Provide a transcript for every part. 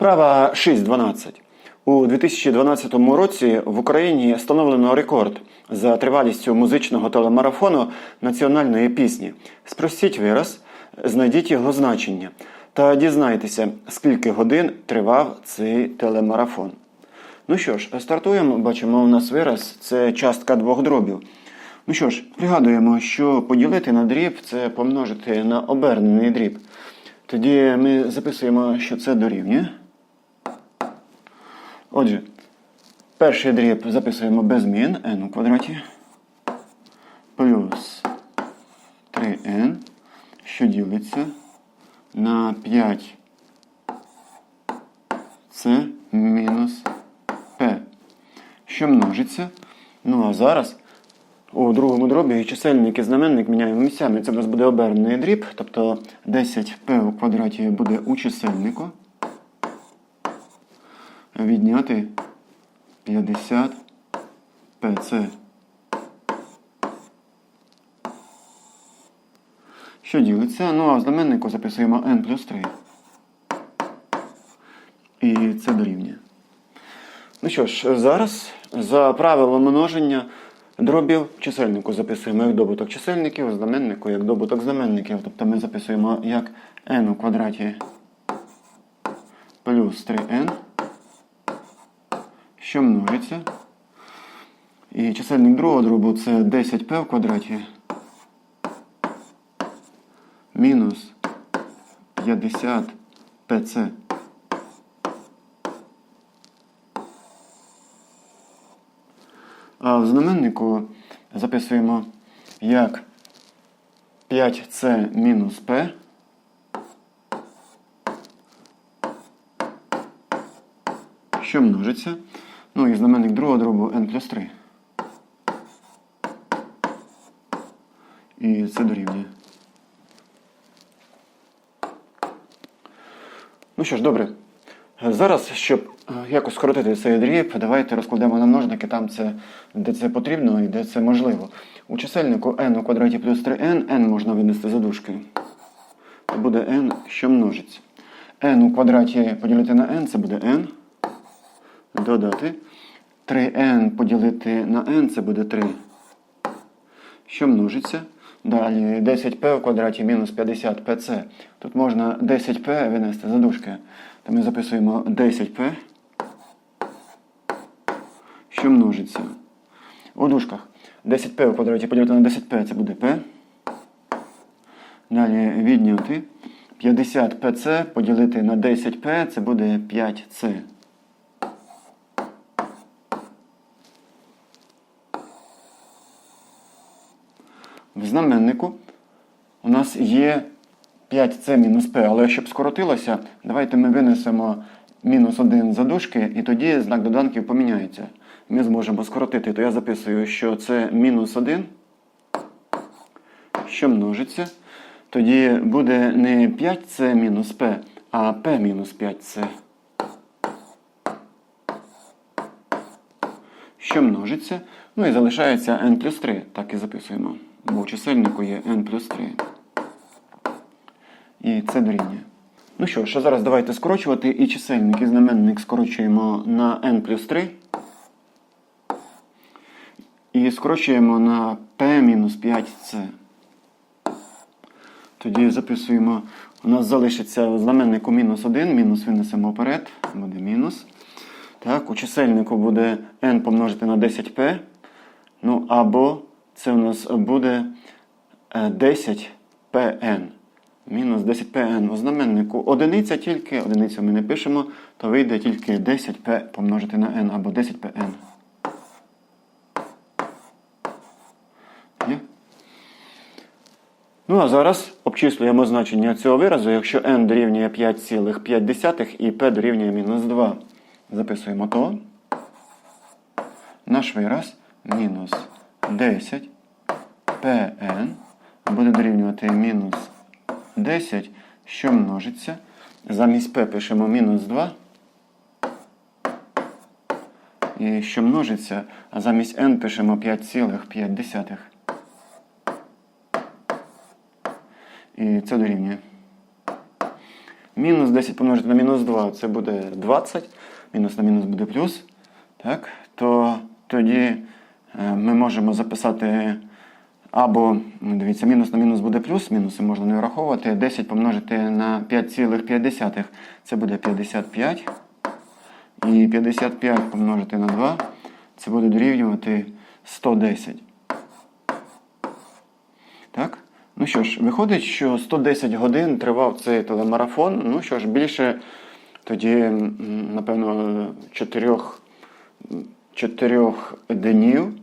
Вправа 6.12. У 2012 році в Україні встановлено рекорд за тривалістю музичного телемарафону національної пісні. Спростіть вираз, знайдіть його значення та дізнайтеся, скільки годин тривав цей телемарафон. Ну що ж, стартуємо. Бачимо, у нас вираз це частка двох дробів. Ну що ж, пригадуємо, що поділити на дріб це помножити на обернений дріб. Тоді ми записуємо, що це дорівнює. Отже, перший дріб записуємо без змін n у квадраті плюс 3n, що ділиться на 5c мінус p, що множиться. Ну а зараз у другому дробі чисельник і знаменник міняємо місцями. Це в нас буде обернений дріб, тобто 10p у квадраті буде у чисельнику. Відняти 50 ПЦ. Що ділиться? Ну а в знаменнику записуємо n плюс 3. І це дорівнює. Ну що ж, зараз за правилом множення дробів чисельнику записуємо як добуток чисельників, знаменнику як добуток знаменників. Тобто ми записуємо як n у квадраті плюс 3n, що множиться. І чисельник другого дробу це 10p в квадраті мінус 50 pc. А в знаменнику записуємо як 5c мінус p що множиться. Ну і знаменник другого дробу n плюс 3. І це дорівнює. Ну що ж, добре. Зараз, щоб е, якось скоротити цей дріб, давайте розкладемо на множники там, це, де це потрібно і де це можливо. У чисельнику n у квадраті плюс 3n, n можна винести за дужки. Це буде n, що множиться. n у квадраті поділити на n, це буде n. Додати. 3n поділити на n, це буде 3. Що множиться? Далі 10p в квадраті мінус 50pc. Тут можна 10p винести за дужки. То ми записуємо 10p, що множиться. У дужках 10p в квадраті поділити на 10p, це буде p. Далі відняти 50pc поділити на 10p, це буде 5c. Знаменнику у нас є 5c мінус p, але щоб скоротилося, давайте ми винесемо мінус 1 за дужки, і тоді знак доданків поміняється. Ми зможемо скоротити, то я записую, що це мінус 1, що множиться. Тоді буде не 5c мінус p, а p мінус 5c. Що множиться. Ну і залишається n плюс 3. Так і записуємо. Бо в чисельнику є n плюс 3. І це дорівнює. Ну що а зараз давайте скорочувати і чисельник, і знаменник скорочуємо на n плюс 3. І скорочуємо на p мінус 5c. Тоді записуємо, у нас залишиться знаменнику мінус 1, мінус винесемо вперед, буде мінус. Так, у чисельнику буде n помножити на 10p. Ну, або це у нас буде 10pn. Мінус 10pn. У знаменнику одиниця тільки, одиницю ми не пишемо, то вийде тільки 10p помножити на n або 10pn. Ну, а зараз обчислюємо значення цього виразу, якщо n дорівнює 5,5 і p дорівнює мінус 2. Записуємо то. Наш вираз мінус 10 pn буде дорівнювати мінус 10, що множиться. Замість p пишемо мінус 2. І що множиться, а замість n пишемо 5,5. І це дорівнює. Мінус 10 помножити на мінус 2 це буде 20. Мінус на мінус буде плюс. Так? То тоді е, ми можемо записати або, ну, дивіться, мінус на мінус буде плюс, мінуси можна не враховувати. 10 помножити на 5,5 це буде 55. І 55 помножити на 2 це буде дорівнювати 110. Так? Ну що ж, виходить, що 110 годин тривав цей телемарафон. Ну що ж, більше тоді, напевно, 4, 4 днів.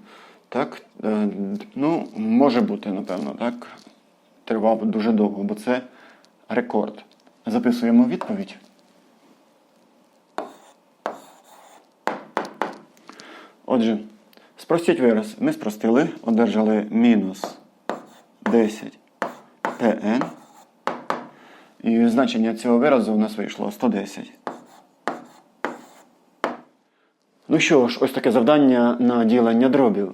Так? Е, Ну, може бути, напевно, так. Тривав дуже довго, бо це рекорд. Записуємо відповідь. Отже, спростіть вираз. Ми спростили, одержали мінус 10 pn. І значення цього виразу у нас вийшло 110. Ну що ж, ось таке завдання на ділення дробів.